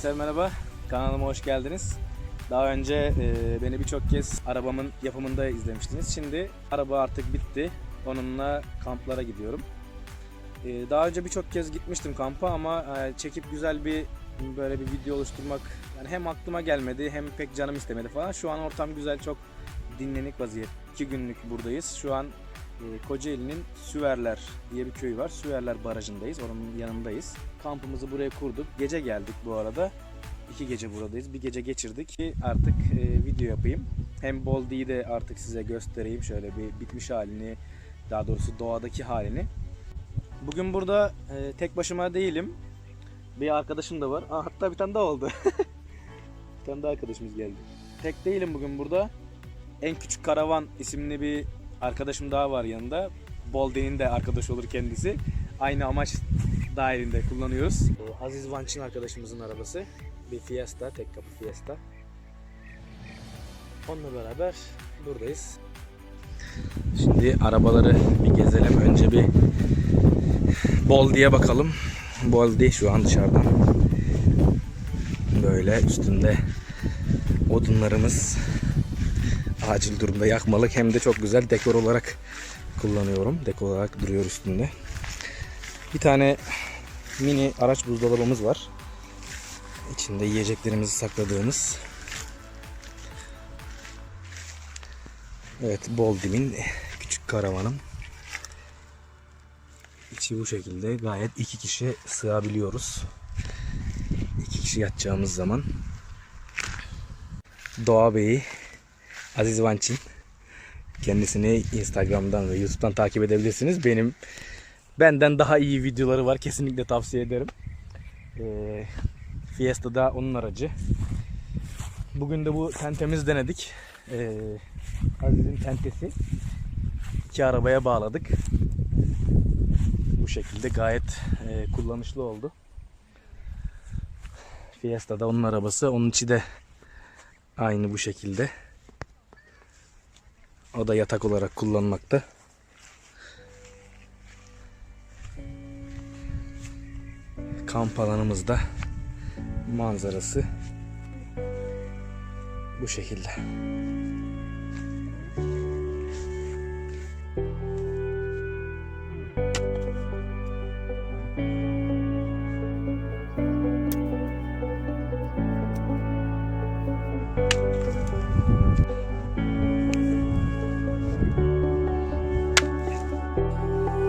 Arkadaşlar merhaba, kanalıma hoş geldiniz. Daha önce e, beni birçok kez arabamın yapımında izlemiştiniz. Şimdi araba artık bitti. Onunla kamplara gidiyorum. E, daha önce birçok kez gitmiştim kampa ama e, çekip güzel bir böyle bir video oluşturmak yani hem aklıma gelmedi hem pek canım istemedi falan. Şu an ortam güzel, çok dinlenik vaziyet. İki günlük buradayız. Şu an Kocaeli'nin Süverler diye bir köy var. Süverler Barajı'ndayız. Oranın yanındayız. Kampımızı buraya kurduk. Gece geldik bu arada. İki gece buradayız. Bir gece geçirdik ki artık e, video yapayım. Hem Boldi'yi de artık size göstereyim. Şöyle bir bitmiş halini, daha doğrusu doğadaki halini. Bugün burada e, tek başıma değilim. Bir arkadaşım da var. Aa, hatta bir tane daha oldu. bir tane daha arkadaşımız geldi. Tek değilim bugün burada. En Küçük Karavan isimli bir arkadaşım daha var yanında. Bolden'in de arkadaş olur kendisi. Aynı amaç dahilinde kullanıyoruz. Aziz Vançin arkadaşımızın arabası. Bir Fiesta, tek kapı Fiesta. Onunla beraber buradayız. Şimdi arabaları bir gezelim. Önce bir Boldi'ye bakalım. Boldi şu an dışarıdan. Böyle üstünde odunlarımız acil durumda yakmalık hem de çok güzel dekor olarak kullanıyorum. Dekor olarak duruyor üstünde. Bir tane mini araç buzdolabımız var. İçinde yiyeceklerimizi sakladığımız. Evet Boldim'in küçük karavanım. İçi bu şekilde gayet iki kişi sığabiliyoruz. İki kişi yatacağımız zaman. Doğa Bey'i Aziz Vançin. Kendisini Instagram'dan ve YouTube'dan takip edebilirsiniz. Benim benden daha iyi videoları var. Kesinlikle tavsiye ederim. Ee, Fiesta'da onun aracı. Bugün de bu tentemizi denedik. Ee, Aziz'in tentesi. İki arabaya bağladık. Bu şekilde gayet e, kullanışlı oldu. Fiesta'da onun arabası. Onun içi de aynı bu şekilde. O da yatak olarak kullanmakta. Kamp alanımızda manzarası bu şekilde.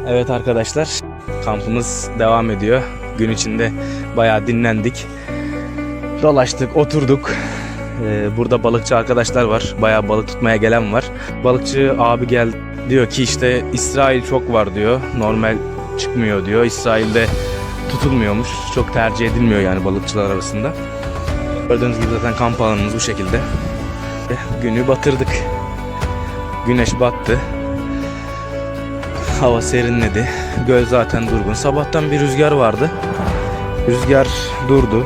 Evet arkadaşlar kampımız devam ediyor. Gün içinde bayağı dinlendik. Dolaştık, oturduk. Ee, burada balıkçı arkadaşlar var. Bayağı balık tutmaya gelen var. Balıkçı abi gel diyor ki işte İsrail çok var diyor. Normal çıkmıyor diyor. İsrail'de tutulmuyormuş. Çok tercih edilmiyor yani balıkçılar arasında. Gördüğünüz gibi zaten kamp alanımız bu şekilde. Günü batırdık. Güneş battı. Hava serinledi. Göl zaten durgun. Sabahtan bir rüzgar vardı. Rüzgar durdu.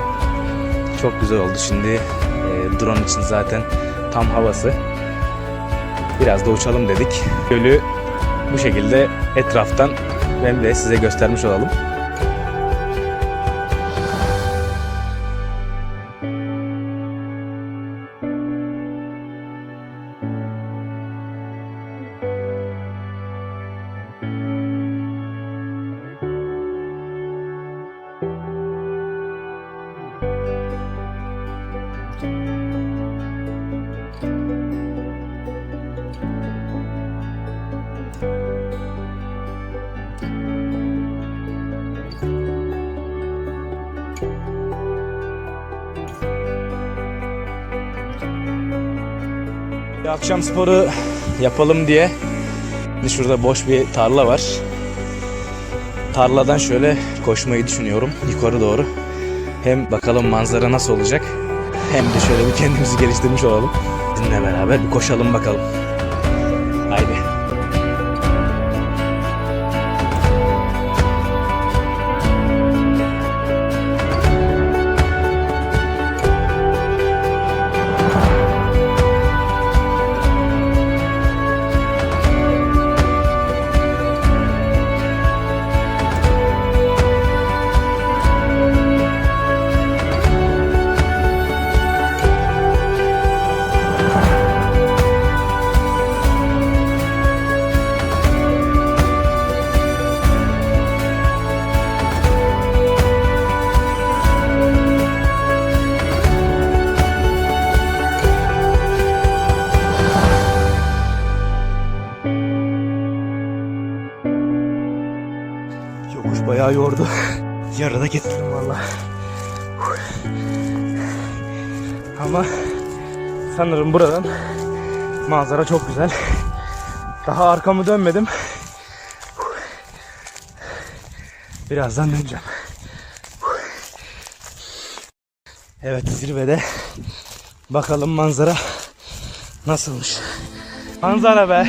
Çok güzel oldu. Şimdi e, drone için zaten tam havası. Biraz da uçalım dedik. Gölü bu şekilde etraftan hem de size göstermiş olalım. Akşam sporu yapalım diye şurada boş bir tarla var. Tarladan şöyle koşmayı düşünüyorum yukarı doğru. Hem bakalım manzara nasıl olacak hem de şöyle bir kendimizi geliştirmiş olalım. Sizinle beraber bir koşalım bakalım. Yordu. Yarıda getirdim valla. Ama sanırım buradan manzara çok güzel. Daha arkamı dönmedim. Birazdan döneceğim. Evet zirvede bakalım manzara nasılmış. Manzara be.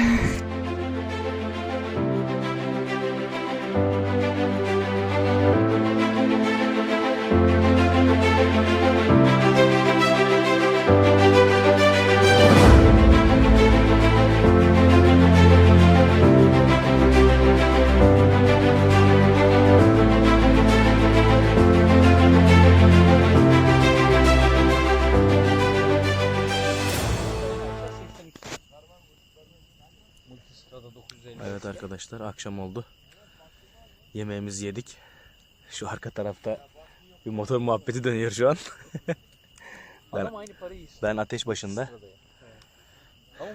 Akşam oldu. Yemeğimizi yedik. Şu arka tarafta bir motor muhabbeti dönüyor şu an. ben, Adam aynı parayı istiyor. ben ateş başında ya.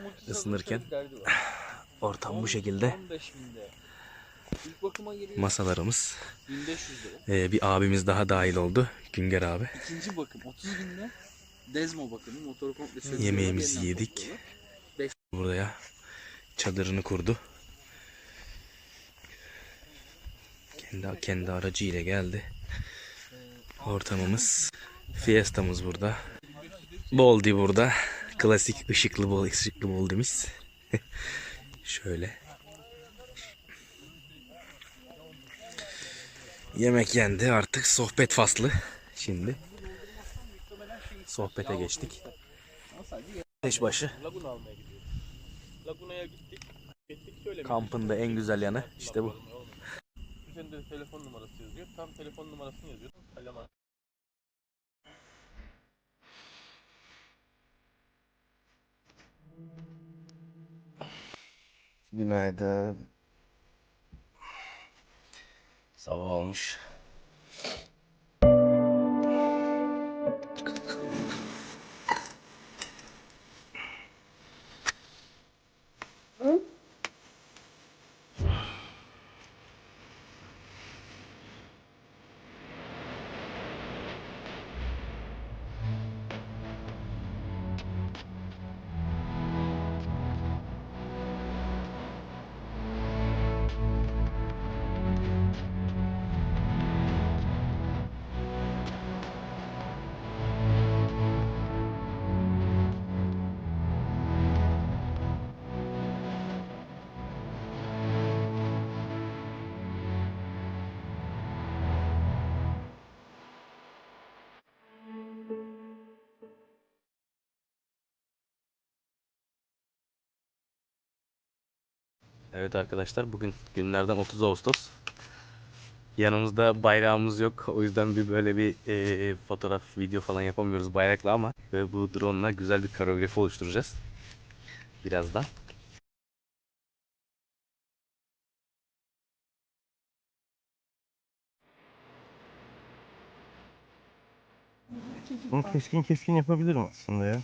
Var. ortam bu şekilde. 15 binde. İlk bakıma geliyor Masalarımız. 1500 lira. Ee, bir abimiz daha dahil oldu. Günger abi. İkinci bakım 30 binde. Dezmo bakımı motoru komple. Yemeğimizi yedik. topluyorlar. Buraya çadırını kurdu. Kendi aracı ile geldi. Ortamımız Fiesta'mız burada. Boldi burada. Klasik ışıklı bol ışıklı Boldi'miz. Şöyle. Yemek yendi artık sohbet faslı. Şimdi sohbete geçtik. Ateşbaşı. Laguna'ya gittik. Şöyle kampında en güzel yanı işte bu. Üzerinde telefon numarası yazıyor. Tam telefon numarasını yazıyor. Kalem Günaydın. Sabah olmuş. Evet arkadaşlar bugün günlerden 30 Ağustos. Yanımızda bayrağımız yok. O yüzden bir böyle bir eee, fotoğraf, video falan yapamıyoruz bayrakla ama ve bu drone'la güzel bir koreografi oluşturacağız. Birazdan. Bunu keskin keskin yapabilirim aslında ya.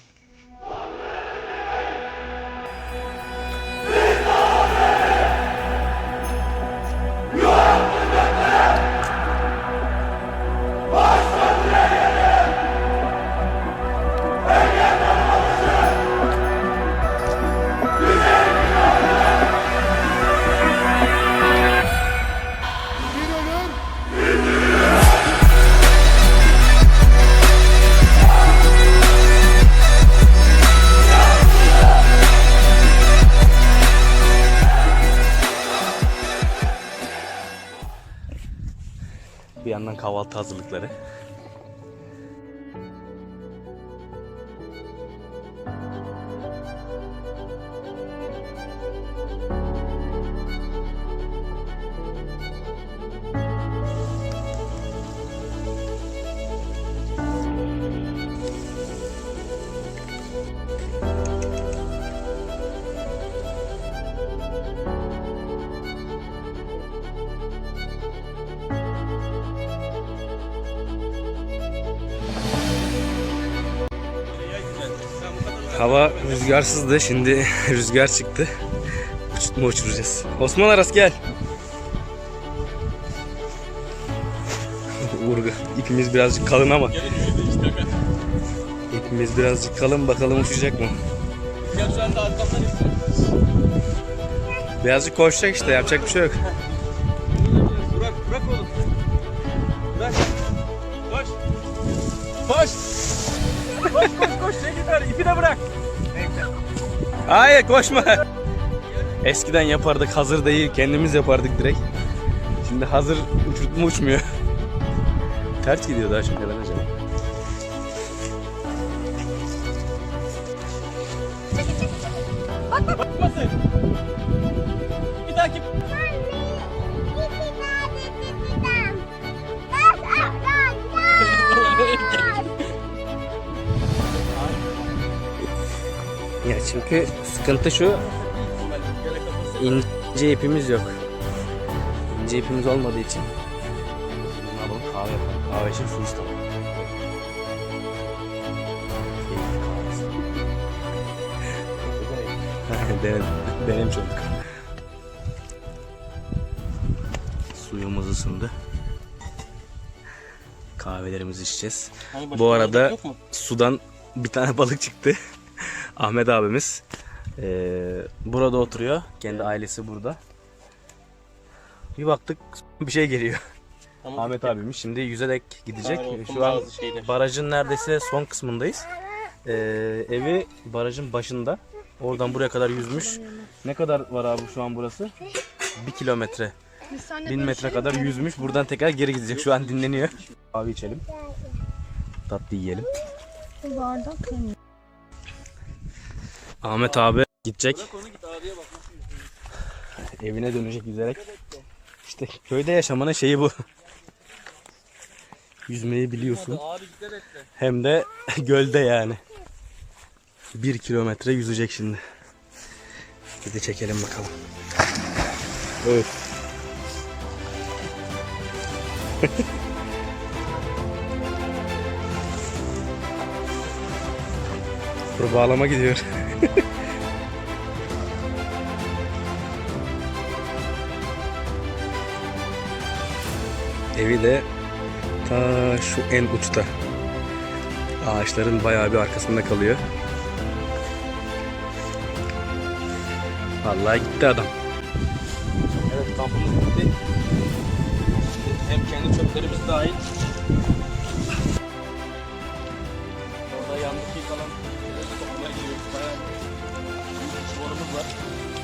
Bir yandan kahvaltı hazırlıkları. Hava rüzgarsızdı. Şimdi rüzgar çıktı. Uçurtma uçuracağız. Osman Aras gel. kurgu. İpimiz birazcık kalın ama. İpimiz birazcık kalın bakalım uçacak mı? Birazcık koşacak işte yapacak bir şey yok. Bırak, bırak oğlum. Bırak. Koş. Koş. Koş, koş, koş. Ne gider? İpi de bırak. Hayır koşma. Eskiden yapardık hazır değil kendimiz yapardık direkt. Şimdi hazır uçurtma uçmuyor. Ters gidiyor daha çok neden acaba? Bakmasın. Çünkü sıkıntı şu ince ipimiz yok. İnce ipimiz olmadığı için ne yapalım kahve yapalım. Kahve için su istedim. Denem, denemiş olduk. Suyumuz ısındı. Kahvelerimizi içeceğiz. Bu arada sudan bir tane balık çıktı. Ahmet abimiz. Ee, burada oturuyor. Kendi ailesi burada. Bir baktık bir şey geliyor. Ahmet abimiz şimdi yüzerek gidecek. Şu an barajın neredeyse son kısmındayız. Ee, evi barajın başında. Oradan buraya kadar yüzmüş. Ne kadar var abi şu an burası? Bir kilometre. Bin metre kadar yüzmüş. Buradan tekrar geri gidecek. Şu an dinleniyor. Kahve içelim. Tatlı yiyelim. Ahmet abi gidecek. Evine dönecek yüzerek. İşte köyde yaşamanın şeyi bu. Yüzmeyi biliyorsun. Hem de gölde yani. Bir kilometre yüzecek şimdi. Bir çekelim bakalım. Evet. Dur bağlama gidiyor. Evi de ta şu en uçta. Ağaçların bayağı bir arkasında kalıyor. Vallahi gitti adam. Evet kampımız bitti. Hem kendi çöplerimiz dahil. Orada yanındaki kalan bayağı bir sorunumuz var.